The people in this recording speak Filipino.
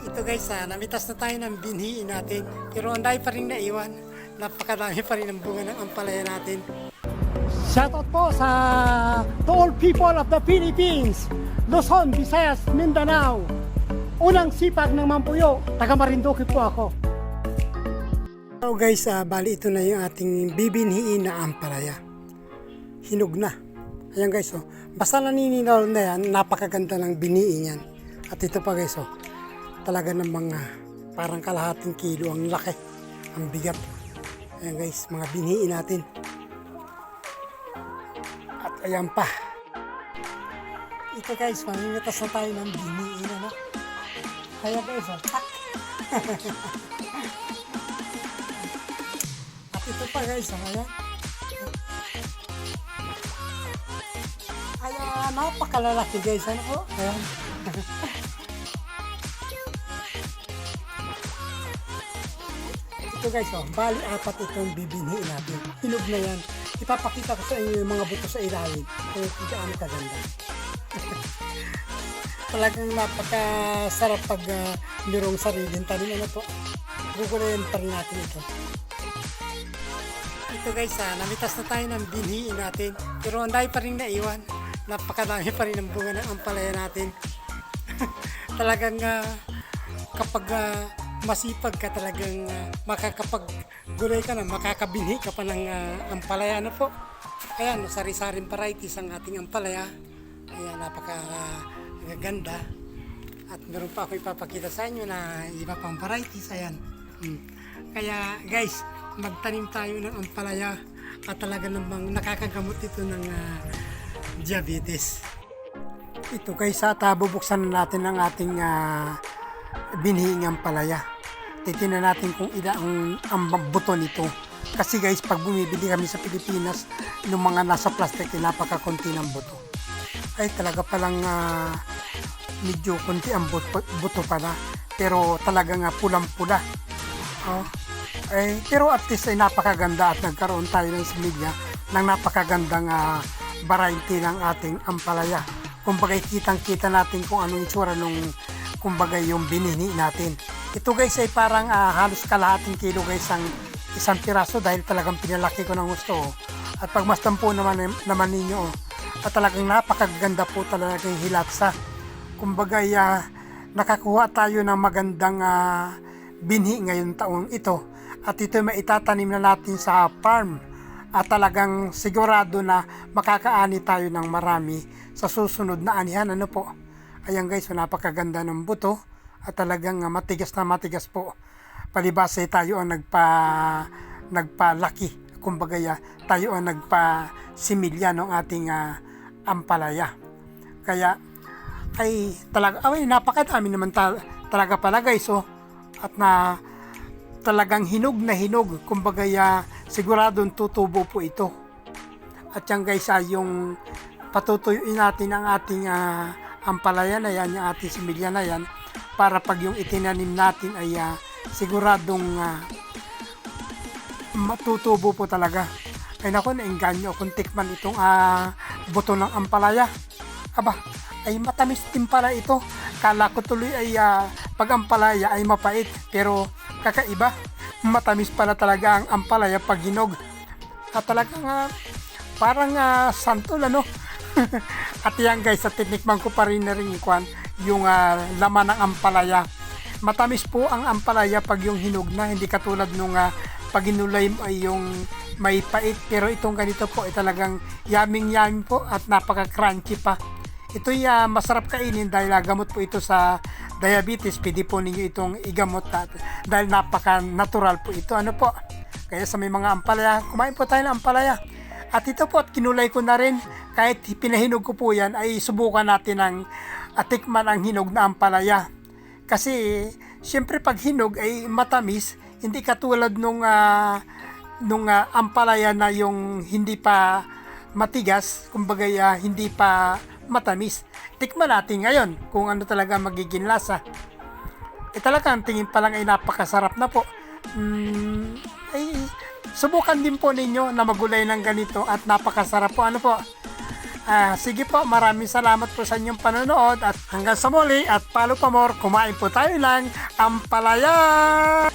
Ito guys, ah, namitas na tayo ng binhiin natin. Pero ang dami pa rin naiwan. Napakadami pa rin ng bunga ng ampalaya natin. Shoutout po sa to all people of the Philippines, Luzon, Visayas, Mindanao. Unang sipag ng Mampuyo, taga Marinduque po ako. So guys, ah, bali ito na yung ating bibinhiin na ampalaya. Hinog na. Ayan guys, oh. basta nanininaw na yan, napakaganda ng biniin yan. At ito pa guys, oh, talaga namang ah, parang kalahating kilo ang laki, ang bigat. Ayan guys, mga biniin natin. At ayan pa. Ito guys, mamimitas na tayo ng biniin, ano? Kaya guys, oh! At ito pa guys, oh, ayan. Ayan, napakalalaki guys, ano po? Ayan. Ito guys, oh, bali apat itong bibinhiin natin. Hinog na yan. Ipapakita ko sa inyo yung mga buto sa ilalim. Kaya kung gaano kaganda. Talagang napakasarap pag uh, nirong sariling tanim. Ano po? Gugulayan pa rin natin ito. Ito guys, ah, namitas na tayo ng binhiin natin. Pero ang dami pa rin naiwan. Napakadami pa rin ng bunga ng ampalaya natin. Talagang ah, kapag ah, masipag ka talagang uh, makakapag-gulay ka na, makakabinhi ka pa ng ah, ampalaya na po. Ayan, sari-saring varieties ang ating ampalaya. Ayan, napaka ganda. At meron pa ako ipapakita sa inyo na iba pang varieties. Ayan. Hmm. Kaya guys, magtanim tayo ng ampalaya at talaga namang nakakagamot ito ng ah, diabetes. Ito guys, at ah, bubuksan na natin ang ating uh, binhing ampalaya. Titingnan natin kung ila ang, ang buto nito. Kasi guys, pag bumibili kami sa Pilipinas, ng mga nasa plastic, napakakunti ng buto. Ay talaga palang ah, medyo kunti ang buto, buto pala. Pero talaga nga pulang-pula. Oh. Eh, pero at least ay napakaganda at nagkaroon tayo ng similya ng napakagandang ah, variety ng ating ampalaya. Kumbaga kitang-kita natin kung anong itsura nung kumbaga yung binini natin. Ito guys ay parang ah, halos kalahating kilo guys ang isang piraso dahil talagang pinalaki ko ng gusto. At pagmasdan po naman, naman ninyo, oh, at talagang napakaganda po talaga yung hilatsa. Kumbaga ah, nakakuha tayo ng magandang ah, binhi ngayon taong ito. At ito may itatanim na natin sa farm. At talagang sigurado na makakaani tayo ng marami sa susunod na anihan. Ano po? Ayan guys, so napakaganda ng buto at talagang ah, matigas na matigas po. Palibasa tayo ang nagpa nagpalaki. Kumbaga tayo ang nagpa similya ng ating ah, ampalaya. Kaya ay talaga ay napakadami naman ta- talaga pala guys oh. At na talagang hinog na hinog. Kumbaga ya, siguradong tutubo po ito. At yan guys ay yung patutuyuin natin ang ating ah, ampalaya na yan, yung ating similya na yan, para pag yung itinanim natin ay ah, siguradong ah, matutubo po talaga. Ay nako, nainganyo kung tikman itong ah, buto ng ampalaya. Aba, ay matamis din pala ito. Kala ko tuloy ay ah, pag ampalaya ay mapait, pero kakaiba. Matamis pala talaga ang ampalaya pag hinog. At talagang ah, parang ah, santol ano. At yan guys, at tinikman ko pa rin na rin ikwan, yung ah, laman ng ampalaya. Matamis po ang ampalaya pag yung hinog na, hindi katulad nung ah, pag inulay ay yung may pait. Pero itong ganito po ay talagang yaming yaming po at napaka-crunchy pa. Ito'y ah, masarap kainin dahil ah, gamot po ito sa diabetes. Pwede po ninyo itong igamot at, dahil napaka-natural po ito. Ano po? Kaya sa may mga ampalaya, kumain po tayo ng ampalaya. At ito po, at kinulay ko na rin, kahit pinahinog ko po yan, ay subukan natin ng atikman ang hinog na ampalaya. Kasi, siyempre pag hinog ay matamis, hindi katulad nung, ah, nung ah, ampalaya na yung hindi pa matigas, kumbaga ah, hindi pa matamis. Tikman natin ngayon kung ano talaga magiging lasa. Eh talaga, ang tingin pa lang ay napakasarap na po. Mm, ay, subukan din po ninyo na magulay ng ganito at napakasarap po. Ano po? Ah, sige po, maraming salamat po sa inyong panonood at hanggang sa muli at palo pa more, kumain po tayo lang ang palaya!